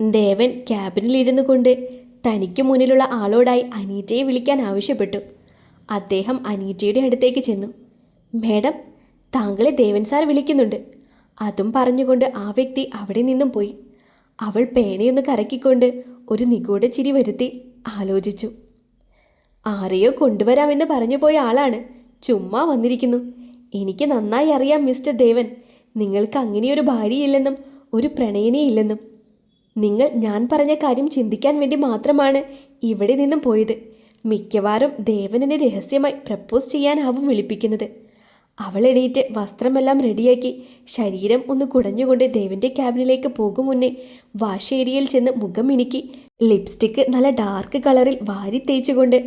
ദേവൻ ക്യാബിനിലിരുന്നു കൊണ്ട് തനിക്ക് മുന്നിലുള്ള ആളോടായി അനീറ്റയെ വിളിക്കാൻ ആവശ്യപ്പെട്ടു. അദ്ദേഹം അനീറ്റയുടെ അടുത്തേക്ക് ചെന്നു. മേഡം താങ്കളെ ദേവൻ സാർ വിളിക്കുന്നുണ്ട്. അതും പറഞ്ഞുകൊണ്ട് ആ വ്യക്തി അവിടെ നിന്നും പോയി. അവൾ പേനയൊന്ന് കറക്കിക്കൊണ്ട് ഒരു നിഗൂഢ ചിരി വരുത്തി ആലോചിച്ചു. ആരെയോ കൊണ്ടുവരാമെന്ന് പറഞ്ഞു പോയ ആളാണ്. ചുമ്മാ വന്നിരിക്കുന്നു. എനിക്ക് നന്നായി അറിയാം മിസ്റ്റർ ദേവൻ. നിങ്ങൾക്ക് അങ്ങനെയൊരു ഭാര്യയില്ലെന്നും ഒരു പ്രണയിനിയില്ലെന്നും. നിങ്ങൾ ഞാൻ പറഞ്ഞ കാര്യം ചിന്തിക്കാൻ വേണ്ടി മാത്രമാണ് ഇവിടെ നിന്നും പോയത്. മിക്കവാറും ദേവനെന്നെ രഹസ്യമായി പ്രപ്പോസ് ചെയ്യാനാവും വിളിപ്പിക്കുന്നത്. അവൾ എണീറ്റ് വസ്ത്രമെല്ലാം റെഡിയാക്കി ശരീരം ഒന്ന് കുടഞ്ഞുകൊണ്ട് ദേവന്റെ ക്യാബിനിലേക്ക് പോകും മുന്നേ വാഷ് ഏരിയയിൽ ചെന്ന് മുഖം മിനുക്കി ലിപ്സ്റ്റിക്ക് നല്ല ഡാർക്ക് കളറിൽ വാരി തേച്ചുകൊണ്ട്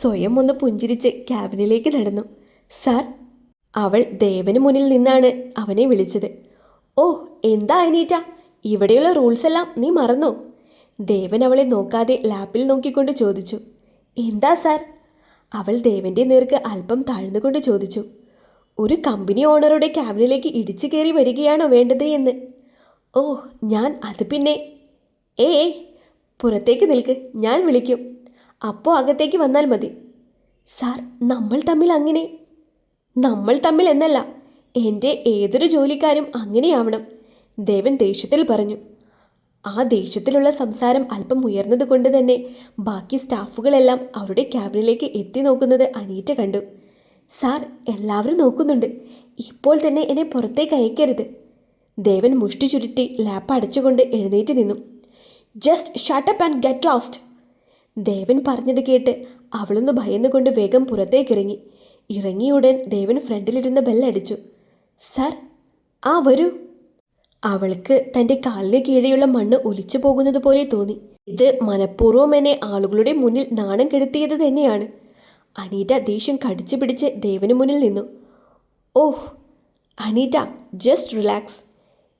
സ്വയം ഒന്ന് പുഞ്ചിരിച്ച് ക്യാബിനിലേക്ക് നടന്നു. സാർ അവൾ ദേവന് മുന്നിൽ നിന്നാണ് അവനെ വിളിച്ചത്. ഓ എന്താ അനീറ്റ ഇവിടെയുള്ള റൂൾസ് എല്ലാം നീ മറന്നോ? ദേവൻ അവളെ നോക്കാതെ ലാപ്പിൽ നോക്കിക്കൊണ്ട് ചോദിച്ചു. എന്താ സാർ അവൾ ദേവന്റെ നേർക്ക് അല്പം താഴ്ന്നുകൊണ്ട് ചോദിച്ചു. ഒരു കമ്പനി ഓണറുടെ ക്യാബിനിലേക്ക് ഇടിച്ചു കയറി വരികയാണോ വേണ്ടത് എന്ന്. ഓ ഞാൻ അത് പിന്നെ. ഏ പുറത്തേക്ക് നിൽക്ക് ഞാൻ വിളിക്കും. അപ്പോൾ അകത്തേക്ക് വന്നാൽ മതി. സാർ നമ്മൾ തമ്മിൽ അങ്ങനെ? നമ്മൾ തമ്മിൽ എന്നല്ല എന്റെ ഏതൊരു ജോലിക്കാരും അങ്ങനെയാവണം. ദേവൻ ദേഷ്യത്തിൽ പറഞ്ഞു ആ ദേഷ്യത്തിലുള്ള സംസാരം അല്പം ഉയർന്നതുകൊണ്ട് തന്നെ ബാക്കി സ്റ്റാഫുകളെല്ലാം അവരുടെ ക്യാബിനിലേക്ക് എത്തി നോക്കുന്നത് അനീറ്റ കണ്ടു. സാർ എല്ലാവരും നോക്കുന്നുണ്ട്. ഇപ്പോൾ തന്നെ എന്നെ പുറത്തേക്ക് അയക്കരുത്. ദേവൻ മുഷ്ടി ചുരുട്ടി ലാപ്പ് അടച്ചുകൊണ്ട് എഴുന്നേറ്റ് നിന്നു. Just shut up and get lost Devan പറഞ്ഞത് കേട്ട് അവളൊന്ന് ഭയന്നുകൊണ്ട് വേഗം പുറത്തേക്ക് ഇറങ്ങി ഇറങ്ങിയ ഉടൻ ദേവൻ ഫ്രണ്ടിലിരുന്ന ബെല്ലടിച്ചു. സാർ ആ വരൂ. അവൾക്ക് തന്റെ കാലിന് കീഴെയുള്ള മണ്ണ് ഒലിച്ചു പോകുന്നത് പോലെ തോന്നി. ഇത് മനഃപൂർവം എന്നെ ആളുകളുടെ മുന്നിൽ നാണം കെടുത്തിയത് തന്നെയാണ്. അനീറ്റ ദേഷ്യം കടിച്ചു പിടിച്ച് ദേവന് മുന്നിൽ നിന്നു. ഓഹ് അനീറ്റ ജസ്റ്റ് റിലാക്സ്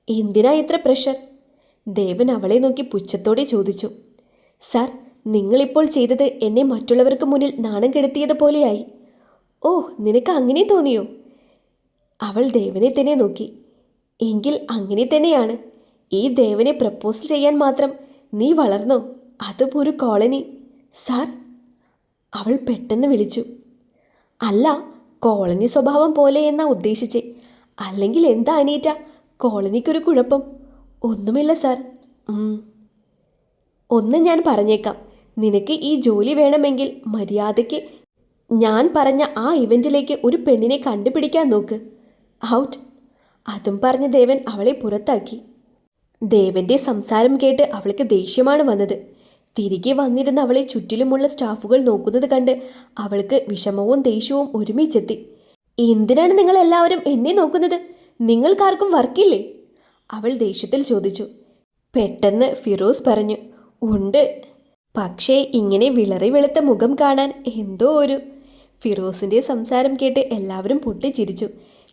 എന്തിനാ ഇത്ര പ്രഷർ ദേവൻ അവളെ നോക്കി പുച്ഛത്തോടെ ചോദിച്ചു. സാർ നിങ്ങളിപ്പോൾ ചെയ്തത് എന്നെ മറ്റുള്ളവർക്ക് മുന്നിൽ നാണം കെടുത്തിയത് പോലെയായി. ഓ നിനക്ക് അങ്ങനെ തോന്നിയോ? അവൾ ദേവനെ തന്നെ നോക്കി. എങ്കിൽ അങ്ങനെ തന്നെയാണ്. ഈ ദേവനെ പ്രപ്പോസ് ചെയ്യാൻ മാത്രം നീ വളർന്നോ? അതും ഒരു കോളനി. സാർ അവൾ പെട്ടെന്ന് വിളിച്ചു. അല്ല കോളനി സ്വഭാവം പോലെ എന്നാ ഉദ്ദേശിച്ചേ. അല്ലെങ്കിൽ എന്താ അനീറ്റ? കോളനിക്കൊരു കുഴപ്പം. ഒന്നുമില്ല സാർ. ഒന്ന് ഞാൻ പറഞ്ഞേക്കാം. നിനക്ക് ഈ ജോലി വേണമെങ്കിൽ മര്യാദയ്ക്ക് ഞാൻ പറഞ്ഞ ആ ഇവന്റിലേക്ക് ഒരു പെണ്ണിനെ കണ്ടുപിടിക്കാൻ നോക്ക്. ഔട്ട്. അതും പറഞ്ഞ് ദേവൻ അവളെ പുറത്താക്കി. ദേവന്റെ സംസാരം കേട്ട് അവൾക്ക് ദേഷ്യമാണ് വന്നത്. തിരികെ വന്നിരുന്ന അവളെ ചുറ്റിലുമുള്ള സ്റ്റാഫുകൾ നോക്കുന്നത് കണ്ട് അവൾക്ക് വിഷമവും ദേഷ്യവും ഒരുമിച്ചെത്തി. എന്തിനാണ് നിങ്ങൾ എല്ലാവരും എന്നെ നോക്കുന്നത്? നിങ്ങൾക്കാർക്കും വർക്കില്ലേ? അവൾ ദേഷ്യത്തിൽ ചോദിച്ചു. പെട്ടെന്ന് ഫിറോസ് പറഞ്ഞു ഉണ്ട്. പക്ഷേ ഇങ്ങനെ വിളറി വെളുത്ത മുഖം കാണാൻ എന്തോ ഒരു ഫിറോസിന്റെ സംസാരം കേട്ട് എല്ലാവരും പൊട്ടിച്ചിരിച്ചു.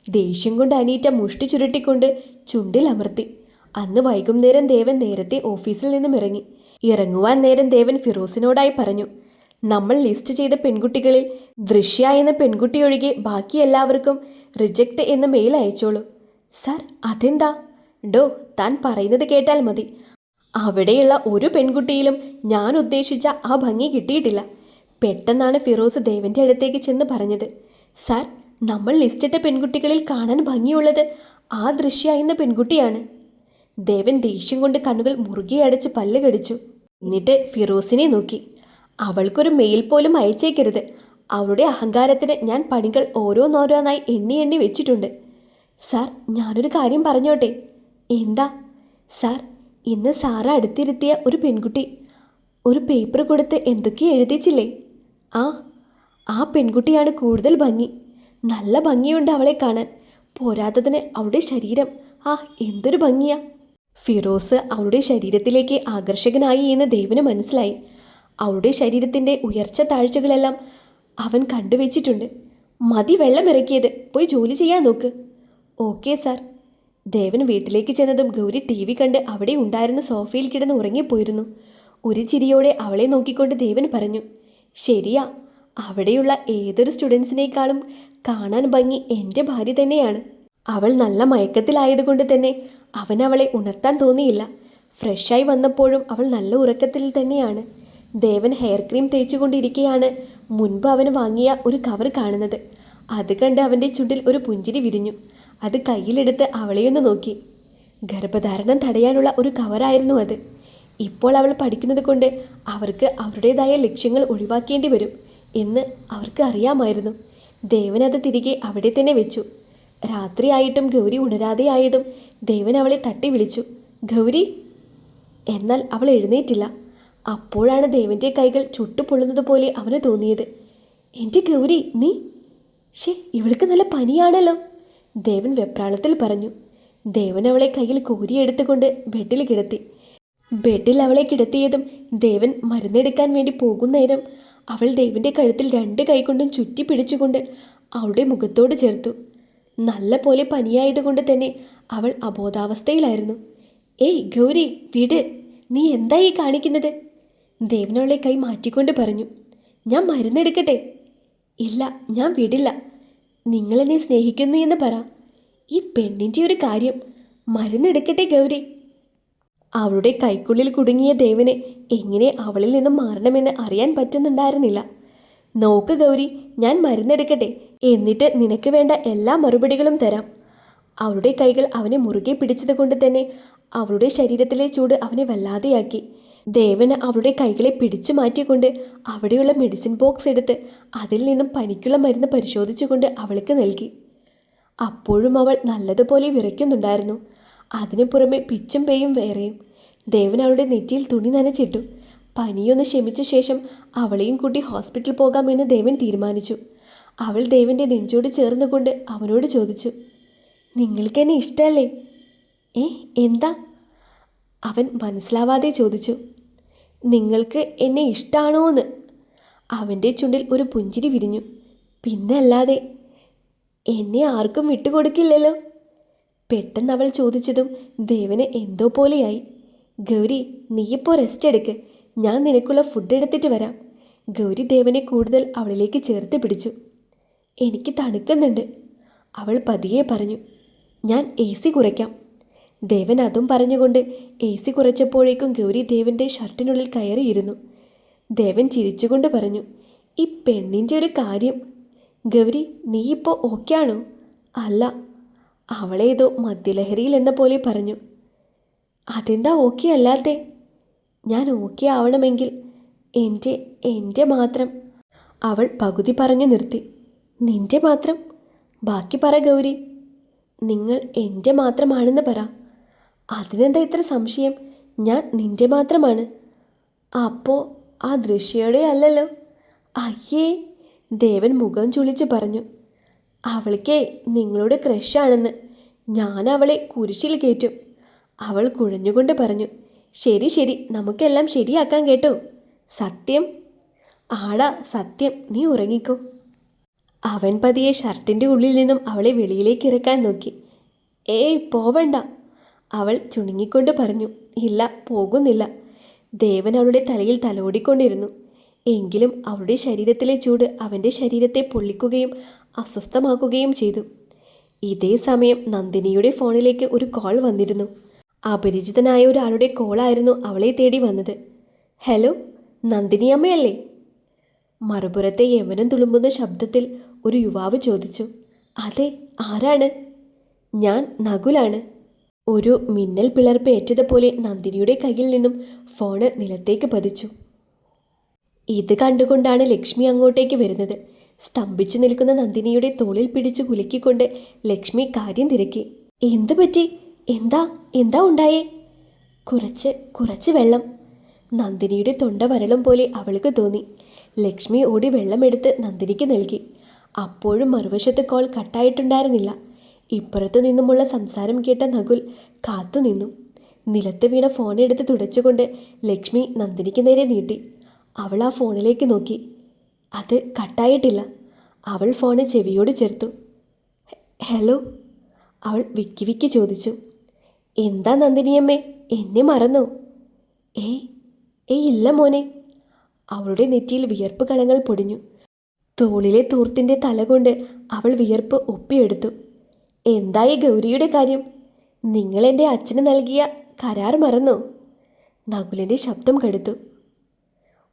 ദേഷ്യം കൊണ്ട് അനീറ്റ മുഷ്ടി ചുരുട്ടിക്കൊണ്ട് ചുണ്ടിൽ അമർത്തി. അന്ന് വൈകുന്നേരം ദേവൻ നേരത്തെ ഓഫീസിൽ നിന്നും ഇറങ്ങി. ഇറങ്ങുവാൻ നേരം ദേവൻ ഫിറോസിനോടായി പറഞ്ഞു നമ്മൾ ലിസ്റ്റ് ചെയ്ത പെൺകുട്ടികളിൽ ദൃശ്യ എന്ന പെൺകുട്ടി ഒഴികെ ബാക്കി എല്ലാവർക്കും റിജക്റ്റ് എന്ന മെയിൽ അയച്ചോളൂ. സർ അതെന്താ? ഡോ താൻ പറയുന്നത് കേട്ടാൽ മതി. അവിടെയുള്ള ഒരു പെൺകുട്ടിയിലും ഞാൻ ഉദ്ദേശിച്ച ആ ഭംഗി കിട്ടിയിട്ടില്ല. പെട്ടെന്നാണ് ഫിറോസ് ദേവന്റെ അടുത്തേക്ക് ചെന്ന് പറഞ്ഞത്. സാർ നമ്മൾ ലിസ്റ്റിട്ട പെൺകുട്ടികളിൽ കാണാൻ ഭംഗിയുള്ളത് ആ ദൃശ്യ പെൺകുട്ടിയാണ്. ദേവൻ ദേഷ്യം കൊണ്ട് കണ്ണുകൾ മുറുകെ അടച്ച് പല്ല് കടിച്ചു. എന്നിട്ട് ഫിറോസിനെ നോക്കി. അവൾക്കൊരു മെയിൽ പോലും അയച്ചേക്കരുത്. അവളുടെ അഹങ്കാരത്തിന് ഞാൻ പണികൾ ഓരോന്നോരോന്നായി എണ്ണി എണ്ണി വെച്ചിട്ടുണ്ട്. സാർ ഞാനൊരു കാര്യം പറഞ്ഞോട്ടെ? എന്താ? സാർ ഇന്ന് സാറ് അടുത്തിരുത്തിയ ഒരു പെൺകുട്ടി. ഒരു പേപ്പർ കൊടുത്ത് എന്തൊക്കെയോ എഴുതിച്ചില്ലേ? ആ ആ പെൺകുട്ടിയാണ് കൂടുതൽ ഭംഗി. നല്ല ഭംഗിയുണ്ട് അവളെ കാണാൻ. പോരാത്തതിന് അവളുടെ ശരീരം. ആ എന്തൊരു ഭംഗിയാ. ഫിറോസ് അവളുടെ ശരീരത്തിലേക്ക് ആകർഷകനായി എന്ന് ദേവന് മനസ്സിലായി. അവളുടെ ശരീരത്തിന്റെ ഉയർച്ച താഴ്ചകളെല്ലാം അവൻ കണ്ടുവച്ചിട്ടുണ്ട്. മതി വെള്ളം ഇറക്കിയത്. പോയി ജോലി ചെയ്യാൻ നോക്ക്. Okay sir. ദേവൻ വീട്ടിലേക്ക് ചെന്നതും ഗൗരി ടി വി കണ്ട് അവിടെ ഉണ്ടായിരുന്ന സോഫയിൽ കിടന്ന് ഉറങ്ങിപ്പോയിരുന്നു. ഒരു ചിരിയോടെ അവളെ നോക്കിക്കൊണ്ട് ദേവൻ പറഞ്ഞു ശരിയാ അവിടെയുള്ള ഏതൊരു സ്റ്റുഡൻസിനേക്കാളും കാണാൻ ഭംഗി എന്റെ ഭാര്യ തന്നെയാണ്. അവൾ നല്ല മയക്കത്തിലായതുകൊണ്ട് തന്നെ അവൻ അവളെ ഉണർത്താൻ തോന്നിയില്ല. ഫ്രഷായി വന്നപ്പോഴും അവൾ നല്ല ഉറക്കത്തിൽ തന്നെയാണ്. ദേവൻ ഹെയർ ക്രീം തേച്ചുകൊണ്ടിരിക്കെയാണ് മുൻപ് അവൻ വാങ്ങിയ ഒരു കവർ കാണുന്നത്. അത് കണ്ട് അവന്റെ ചുണ്ടിൽ ഒരു പുഞ്ചിരി വിരിഞ്ഞു. അത് കയ്യിലെടുത്ത് അവളെയൊന്ന് നോക്കി. ഗർഭധാരണം തടയാനുള്ള ഒരു കവറായിരുന്നു അത്. ഇപ്പോൾ അവൾ പഠിക്കുന്നത് കൊണ്ട് അവർക്ക് അവരുടേതായ ലക്ഷ്യങ്ങൾ ഒഴിവാക്കേണ്ടി വരും. എന്ന് അവർക്ക് അറിയാമായിരുന്നു. ദേവൻ അത് തിരികെ അവിടെ തന്നെ വെച്ചു. രാത്രിയായിട്ടും ഗൗരി ഉണരാതെ ആയതും ദേവൻ അവളെ തട്ടി വിളിച്ചു. ഗൗരി! എന്നാൽ അവൾ എഴുന്നേറ്റില്ല. അപ്പോഴാണ് ദേവന്റെ കൈകൾ ചുട്ടുപൊള്ളുന്നത് പോലെ അവന് തോന്നിയത്. എന്റെ ഗൗരി നീ? ഷേ ഇവൾക്ക് നല്ല പനിയാണല്ലോ. ദേവൻ വെപ്രാളത്തിൽ പറഞ്ഞു. ദേവൻ അവളെ കയ്യിൽ കോരിയെടുത്തുകൊണ്ട് ബെഡിൽ കിടത്തി. ബെഡിൽ അവളെ കിടത്തിയതും ദേവൻ മരുന്നെടുക്കാൻ വേണ്ടി പോകുന്നേരം അവൾ ദേവന്റെ കഴുത്തിൽ രണ്ട് കൈകൊണ്ടും ചുറ്റി പിടിച്ചുകൊണ്ട് അവളുടെ മുഖത്തോട് ചേർത്തു. നല്ല പോലെ പനിയായതുകൊണ്ട് തന്നെ അവൾ അബോധാവസ്ഥയിലായിരുന്നു. ഏയ് ഗൗരി വിട്. നീ എന്താ ഈ കാണിക്കുന്നത്? ദേവനവളെ കൈ മാറ്റിക്കൊണ്ട് പറഞ്ഞു. ഞാൻ മരുന്നെടുക്കട്ടെ ഇല്ല ഞാൻ വിടില്ല. നിങ്ങളെന്നെ സ്നേഹിക്കുന്നു എന്ന് പറ. ഈ പെണ്ണിന്റെ ഒരു കാര്യം മരുന്നെടുക്കട്ടെ ഗൗരി? അവളുടെ കൈക്കുള്ളിൽ കുടുങ്ങിയ ദേവന് എങ്ങനെ അവളിൽ നിന്നും മാറണമെന്ന് അറിയാൻ പറ്റുന്നുണ്ടായിരുന്നില്ല. നോക്ക് ഗൗരി ഞാൻ മരുന്നെടുക്കട്ടെ എന്നിട്ട് നിനക്ക് വേണ്ട എല്ലാ മറുപടികളും തരാം. അവളുടെ കൈകൾ അവനെ മുറുകെ പിടിച്ചതുകൊണ്ട് തന്നെ അവളുടെ ശരീരത്തിലെ ചൂട് അവനെ വല്ലാതെയാക്കി. ദേവന് അവളുടെ കൈകളെ പിടിച്ചു മാറ്റിക്കൊണ്ട് അവിടെയുള്ള മെഡിസിൻ ബോക്സ് എടുത്ത് അതിൽ നിന്നും പനിക്കുള്ള മരുന്ന് പരിശോധിച്ചുകൊണ്ട് അവൾക്ക് നൽകി. അപ്പോഴും അവൾ നല്ലതുപോലെ വിറയ്ക്കുന്നുണ്ടായിരുന്നു. അതിനു പുറമെ പിച്ചും പേയും വേറെയും. ദേവൻ അവളുടെ നെറ്റിയിൽ തുണി നനച്ചിട്ടു. പനിയൊന്ന് ശമിച്ച ശേഷം അവളെയും കൂട്ടി ഹോസ്പിറ്റൽ പോകാമെന്ന് ദേവൻ തീരുമാനിച്ചു. അവൾ ദേവന്റെ നെഞ്ചോട് ചേർന്നുകൊണ്ട് അവനോട് ചോദിച്ചു നിങ്ങൾക്ക് എന്നെ ഇഷ്ടമല്ലേ ഏ എന്താ? അവൻ മനസ്സിലാവാതെ ചോദിച്ചു നിങ്ങൾക്ക് എന്നെ ഇഷ്ടമാണോ എന്ന് അവന്റെ ചുണ്ടിൽ ഒരു പുഞ്ചിരി വിരിഞ്ഞു. പിന്നല്ലാതെ എന്നെ ആർക്കും വിട്ടുകൊടുക്കില്ലല്ലോ? പെട്ടെന്ന് അവൾ ചോദിച്ചതും ദേവന് എന്തോ പോലെയായി. ഗൗരി നീയിപ്പോൾ റെസ്റ്റ് എടുക്ക്. ഞാൻ നിനക്കുള്ള ഫുഡ് എടുത്തിട്ട് വരാം. ഗൗരി ദേവനെ കൂടുതൽ അവളിലേക്ക് ചേർത്ത് പിടിച്ചു. എനിക്ക് തണുക്കുന്നുണ്ട്. അവൾ പതിയെ പറഞ്ഞു ഞാൻ എ സി കുറയ്ക്കാം. ദേവൻ അതും പറഞ്ഞുകൊണ്ട് എ സി കുറച്ചപ്പോഴേക്കും ഗൗരി ദേവന്റെ ഷർട്ടിനുള്ളിൽ കയറിയിരുന്നു. ദേവൻ ചിരിച്ചുകൊണ്ട് പറഞ്ഞു ഈ പെണ്ണിന്റെ ഒരു കാര്യം. ഗൗരി നീ ഇപ്പോൾ ഓക്കെ ആണോ? അല്ല അവളേതോ മദ്യലഹരിയിൽ എന്ന പോലെ പറഞ്ഞു. അതെന്താ ഓക്കെ അല്ലാത്ത? ഞാൻ ഓക്കെ ആവണമെങ്കിൽ എന്റെ എന്റെ മാത്രം. അവൾ പകുതി പറഞ്ഞു നിർത്തി. നിന്റെ മാത്രം? ബാക്കി പറ ഗൗരി. നിങ്ങൾ എന്റെ മാത്രമാണെന്ന് പറ. അതിനെന്താ ഇത്ര സംശയം? ഞാൻ നിന്റെ മാത്രമാണ്. അപ്പോൾ ആ ദൃശ്യയുടെ അല്ലല്ലോ? അയ്യേ ദേവൻ മുഖം ചുളിച്ച് പറഞ്ഞു. അവൾക്ക് നിങ്ങളുടെ ക്രഷാണെന്ന്. ഞാൻ അവളെ കുരിശിൽ കയറ്റും. അവൾ കുഴഞ്ഞുകൊണ്ട് പറഞ്ഞു ശരി ശരി നമുക്കെല്ലാം ശരിയാക്കാൻ കേട്ടോ. സത്യം? ആടാ സത്യം. നീ ഉറങ്ങിക്കോ. അവൻ പതിയെ ഷർട്ടിന്റെ ഉള്ളിൽ നിന്നും അവളെ വെളിയിലേക്ക് ഇറക്കാൻ നോക്കി. ഏയ് പോവണ്ട. അവൾ ചുണുങ്ങിക്കൊണ്ട് പറഞ്ഞു ഇല്ല പോകുന്നില്ല. ദേവൻ അവളുടെ തലയിൽ തലോടിക്കൊണ്ടിരുന്നു. എങ്കിലും അവളുടെ ശരീരത്തിലെ ചൂട് അവന്റെ ശരീരത്തെ പൊള്ളിക്കുകയും അസ്വസ്ഥമാക്കുകയും ചെയ്തു. ഇതേ സമയം നന്ദിനിയുടെ ഫോണിലേക്ക് ഒരു കോൾ വന്നിരുന്നു. അപരിചിതനായ ഒരാളുടെ കോളായിരുന്നു അവളെ തേടി വന്നത്. ഹലോ നന്ദിനി അമ്മയല്ലേ? മറുപുറത്തെ യവനം തുളുമ്പുന്ന ശബ്ദത്തിൽ ഒരു യുവാവ് ചോദിച്ചു. അതെ ആരാണ്? ഞാൻ നകുലാണ്. ഒരു മിന്നൽ പിളർപ്പ് ഏറ്റതുപോലെ നന്ദിനിയുടെ കയ്യിൽ നിന്നും ഫോണ് നിലത്തേക്ക് പതിച്ചു. ഇത് കണ്ടുകൊണ്ടാണ് ലക്ഷ്മി അങ്ങോട്ടേക്ക് വരുന്നത്. സ്തംഭിച്ചു നിൽക്കുന്ന നന്ദിനിയുടെ തോളിൽ പിടിച്ചു കുലുക്കിക്കൊണ്ട് ലക്ഷ്മി കാര്യം തിരക്കി. എന്തു പറ്റി? എന്താ? എന്താ ഉണ്ടായേ? കുറച്ച് കുറച്ച് വെള്ളം. നന്ദിനിയുടെ തൊണ്ട വരളും പോലെ അവൾക്ക് തോന്നി. ലക്ഷ്മി ഓടി വെള്ളമെടുത്ത് നന്ദിനിക്ക് നൽകി. അപ്പോഴും മറുവശത്ത് കോൾ കട്ടായിട്ടുണ്ടായിരുന്നില്ല. ഇപ്പുറത്തു നിന്നുമുള്ള സംസാരം കേട്ട നകുൽ കാത്തുനിന്നു നിലത്ത് വീണ ഫോൺ എടുത്ത് തുടച്ചുകൊണ്ട് ലക്ഷ്മി നന്ദിനിക്ക് നേരെ നീട്ടി. അവൾ ആ ഫോണിലേക്ക് നോക്കി. അത് കട്ടായിട്ടില്ല. അവൾ ഫോണ് ചെവിയോട് ചേർത്തു. ഹലോ അവൾ വിക്കി വിക്കി ചോദിച്ചു. എന്താ നന്ദിനിയമ്മേ? എന്നെ മറന്നോ? ഏയ് ഏയ് ഇല്ല മോനെ. അവളുടെ നെറ്റിയിൽ വിയർപ്പ് കണങ്ങൾ പൊടിഞ്ഞു. തോളിലെ തൂർത്തിന്റെ തല കൊണ്ട് അവൾ വിയർപ്പ് ഒപ്പിയെടുത്തു. എന്തായി ഗൗരിയുടെ കാര്യം? നിങ്ങളെന്റെ അച്ഛന് നൽകിയ കരാർ മറന്നോ? നകുലിന്റെ ശബ്ദം കടുത്തു.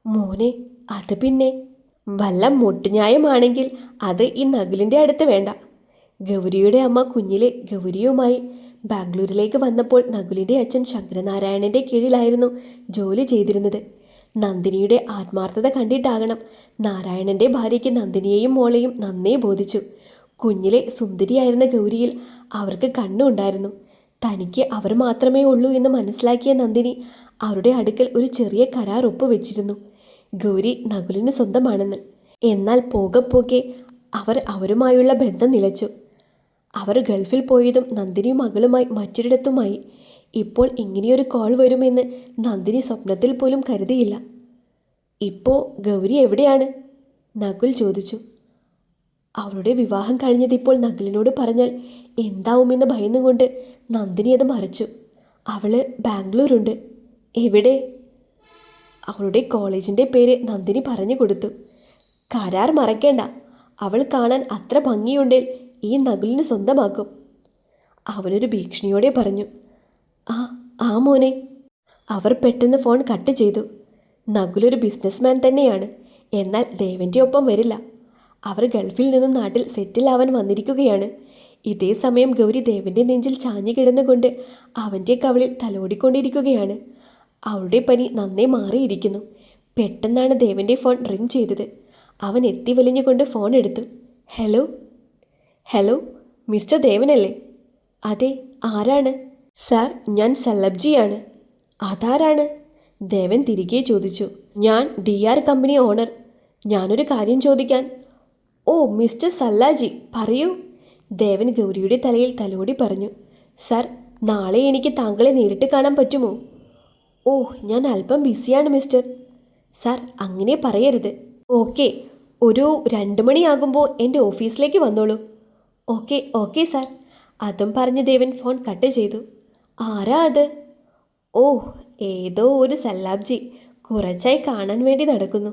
മോനെ അത് പിന്നെ. വല്ല മുട്ടുന്യായമാണെങ്കിൽ അത് ഈ നകുലിന്റെ അടുത്ത് വേണ്ട. ഗൗരിയുടെ അമ്മ കുഞ്ഞിലെ ഗൗരിയുമായി ബാംഗ്ലൂരിലേക്ക് വന്നപ്പോൾ നകുലിന്റെ അച്ഛൻ ശങ്കരനാരായണന്റെ കീഴിലായിരുന്നു ജോലി ചെയ്തിരുന്നത്. നന്ദിനിയുടെ ആത്മാർത്ഥത കണ്ടിട്ടാകണം നാരായണന്റെ ഭാര്യയ്ക്ക് നന്ദിനിയെയും മോളെയും നന്നേ ബോധിച്ചു. കുഞ്ഞിലെ സുന്ദരിയായിരുന്ന ഗൗരിയിൽ അവർക്ക് കണ്ണുണ്ടായിരുന്നു. തനിക്ക് അവർ മാത്രമേ ഉള്ളൂ എന്ന് മനസ്സിലാക്കിയ നന്ദിനി അവരുടെ അടുക്കൽ ഒരു ചെറിയ കരാർ ഒപ്പുവെച്ചിരുന്നു. ഗൗരി നകുലിന് സ്വന്തമാണെന്ന്. എന്നാൽ പോകെ പോകെ അവർ അവരുമായുള്ള ബന്ധം നിലച്ചു. അവർ ഗൾഫിൽ പോയതും നന്ദിനിയും മകളുമായി മറ്റൊരിടത്തുമായി. ഇപ്പോൾ ഇങ്ങനെയൊരു കോൾ വരുമെന്ന് നന്ദിനി സ്വപ്നത്തിൽ പോലും കരുതിയില്ല. ഇപ്പോൾ ഗൗരി എവിടെയാണ്? നകുൽ ചോദിച്ചു. അവളുടെ വിവാഹം കഴിഞ്ഞതിപ്പോൾ നകുലിനോട് പറഞ്ഞാൽ എന്താവുമെന്ന് ഭയന്നുകൊണ്ട് നന്ദിനി അത് മറച്ചു. അവൾ ബാംഗ്ലൂരുണ്ട്. എവിടെ? അവളുടെ കോളേജിന്റെ പേര് നന്ദിനി പറഞ്ഞു കൊടുത്തു. കരാർ മറക്കേണ്ട അവൾ കാണാൻ അത്ര ഭംഗിയുണ്ടെങ്കിൽ ഈ നകുലിന് സ്വന്തമാക്കും. അവനൊരു ഭീഷണിയോടെ പറഞ്ഞു ആ ആ മോനെ. അവർ പെട്ടെന്ന് ഫോൺ കട്ട് ചെയ്തു. നകുലൊരു ബിസിനസ്മാൻ തന്നെയാണ്. എന്നാൽ ദേവന്റെ ഒപ്പം വരില്ല. അവർ ഗൾഫിൽ നിന്നും നാട്ടിൽ സെറ്റിൽ ആവാൻ വന്നിരിക്കുകയാണ്. ഇതേ സമയം ഗൗരി ദേവന്റെ നെഞ്ചിൽ ചാഞ്ഞു കിടന്നുകൊണ്ട് അവന്റെ കവളിൽ തലോടിക്കൊണ്ടിരിക്കുകയാണ്. അവളുടെ പനി നന്നേ മാറിയിരിക്കുന്നു. പെട്ടെന്നാണ് ദേവന്റെ ഫോൺ റിങ് ചെയ്തത്. അവൻ എത്തി വലിഞ്ഞുകൊണ്ട് ഫോൺ എടുത്തു. ഹലോ? ഹലോ? മിസ്റ്റർ ദേവനല്ലേ? അതെ ആരാണ്? സാർ ഞാൻ സല്ലബ്ജിയാണ്. അതാരാണ്? ദേവൻ തിരികെ ചോദിച്ചു. ഞാൻ ഡി ആർ കമ്പനി ഓണർ. ഞാനൊരു കാര്യം ചോദിക്കാൻ. ഓ മിസ്റ്റർ സല്ലാജി പറയൂ. ദേവൻ ഗൗരിയുടെ തലയിൽ തലോടി പറഞ്ഞു. സാർ നാളെ എനിക്ക് താങ്കളെ നേരിട്ട് കാണാൻ പറ്റുമോ? ഓ ഞാൻ അല്പം ബിസിയാണ് മിസ്റ്റർ. സാർ അങ്ങനെ പറയരുത്. ഓക്കെ ഒരു രണ്ട് മണിയാകുമ്പോൾ എന്റെ ഓഫീസിലേക്ക് വന്നോളൂ. Okay okay sir. അതും പറഞ്ഞ് ദേവൻ ഫോൺ കട്ട് ചെയ്തു. ആരാ അത്? ഓ ഏതോ ഒരു സല്ലാബ്ജി കുറച്ചായി കാണാൻ വേണ്ടി നടക്കുന്നു.